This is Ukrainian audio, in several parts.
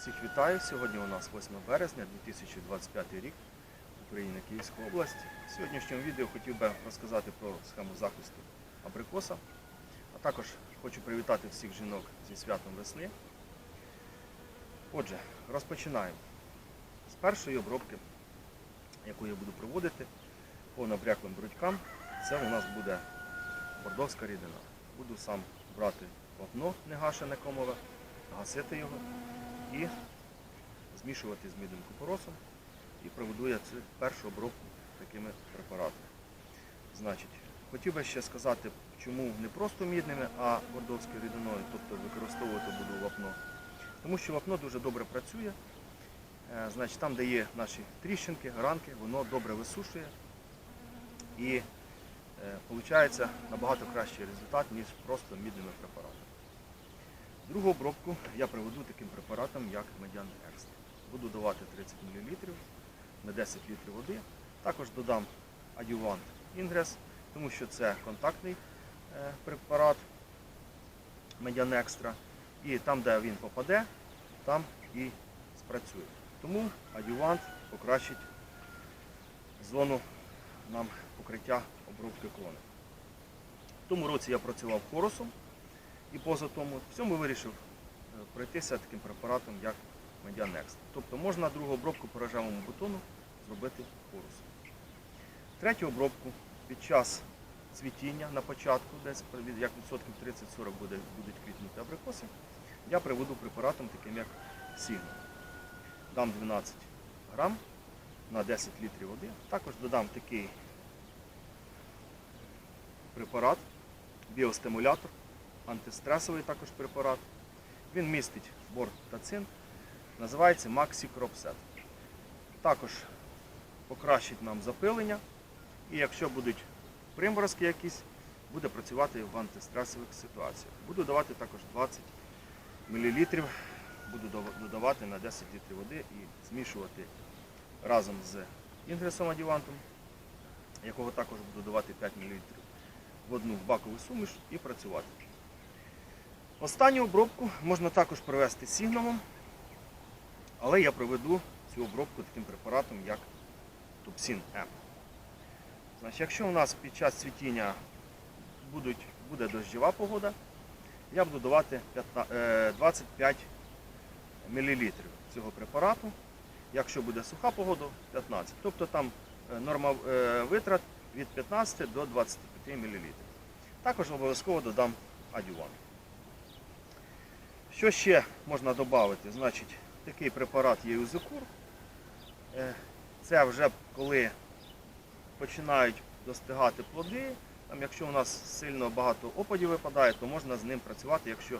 Всіх вітаю. Сьогодні у нас 8 березня 2025 рік. Україна, Київська область. В сьогоднішньому відео хотів би розказати про схему захисту абрикоса. А також хочу привітати всіх жінок зі святом весни. Отже, розпочинаємо. З першої обробки, яку я буду проводити по набряклим брудькам, це у нас буде бордовська рідина. Буду сам брати вапно негашене комове, гасити його і змішувати з мідним купоросом і проведу я цю першу обробку такими препаратами. Значить, хотів би ще сказати, чому не просто мідними, а бордовською рідиною, тобто використовувати буду вапно. Тому що вапно дуже добре працює. Е, Значить, там, де є наші тріщинки, ранки, воно добре висушує і виходить набагато кращий результат, ніж просто мідними препаратами. Другу обробку я проведу таким препаратом, як медян екстра. Буду давати 30 мл на 10 літрів води. Також додам адювант інгрес, тому що це контактний е, препарат медян екстра. І там, де він попаде, там і спрацює. Тому адювант покращить зону нам покриття обробки крони. В тому році я працював хорусом і поза тому в цьому вирішив е, пройтися таким препаратом, як Медіанекс. Тобто можна другу обробку по рожевому бутону зробити хорусом. Третю обробку під час цвітіння на початку, десь як відсотків 30-40 буде, будуть квітнути абрикоси, я приведу препаратом таким як Сігна. Дам 12 грам на 10 літрів води. Також додам такий препарат, біостимулятор, антистресовий також препарат. Він містить бор та цинк. Називається Maxi Також покращить нам запилення. І якщо будуть приморозки якісь, буде працювати в антистресових ситуаціях. Буду давати також 20 мл, буду додавати на 10 літрів води і змішувати разом з інгресом адювантом, якого також буду давати 5 мл в одну бакову суміш і працювати. Останню обробку можна також провести сігномом, але я проведу цю обробку таким препаратом, як Тупсін М. Значить, якщо у нас під час цвітіння будуть, буде дощова погода, я буду давати 15, е, 25 мл цього препарату. Якщо буде суха погода, 15. Тобто там е, норма е, витрат від 15 до 25 мл. Також обов'язково додам адюван. Що ще можна додати? Значить, такий препарат є Юзекур. Е, Це вже коли починають достигати плоди. Там, якщо у нас сильно багато опадів випадає, то можна з ним працювати, якщо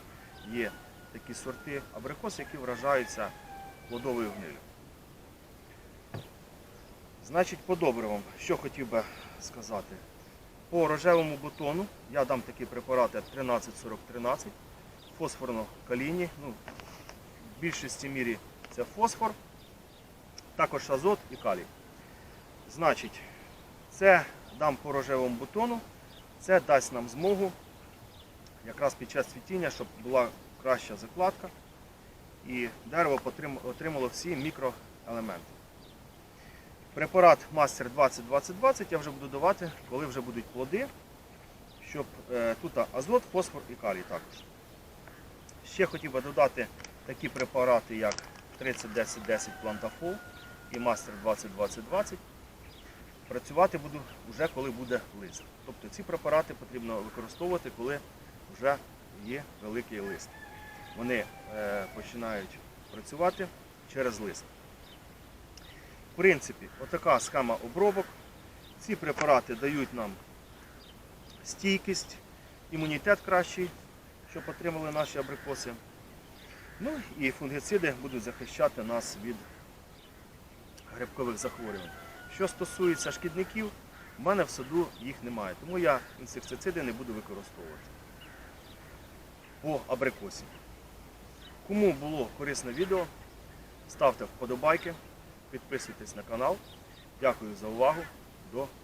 є такі сорти абрикос, які вражаються плодовою гнилю. Значить, по добривам, що хотів би сказати. По рожевому бутону я дам такі препарати 13-40-13, фосфорно-калійні. Ну, в більшості мірі це фосфор, також азот і калій. Значить, це дам по рожевому бутону, це дасть нам змогу якраз під час цвітіння, щоб була краща закладка і дерево отримало всі мікроелементи. Препарат Мастер 20-20-20 я вже буду давати, коли вже будуть плоди, щоб е, тут азот, фосфор і калій також. Ще хотів би додати такі препарати, як 30-10-10 Плантафол і Мастер 20-20-20. Працювати буду вже коли буде лист. Тобто ці препарати потрібно використовувати, коли вже є великий лист. Вони е, починають працювати через лист. В принципі, отака схема обробок. Ці препарати дають нам стійкість, імунітет кращий, щоб отримали наші абрикоси. Ну і фунгициди будуть захищати нас від грибкових захворювань. Що стосується шкідників, в мене в саду їх немає, тому я інсектициди не буду використовувати по абрикосі. Кому було корисне відео, ставте вподобайки, підписуйтесь на канал. Дякую за увагу. До зустрічі.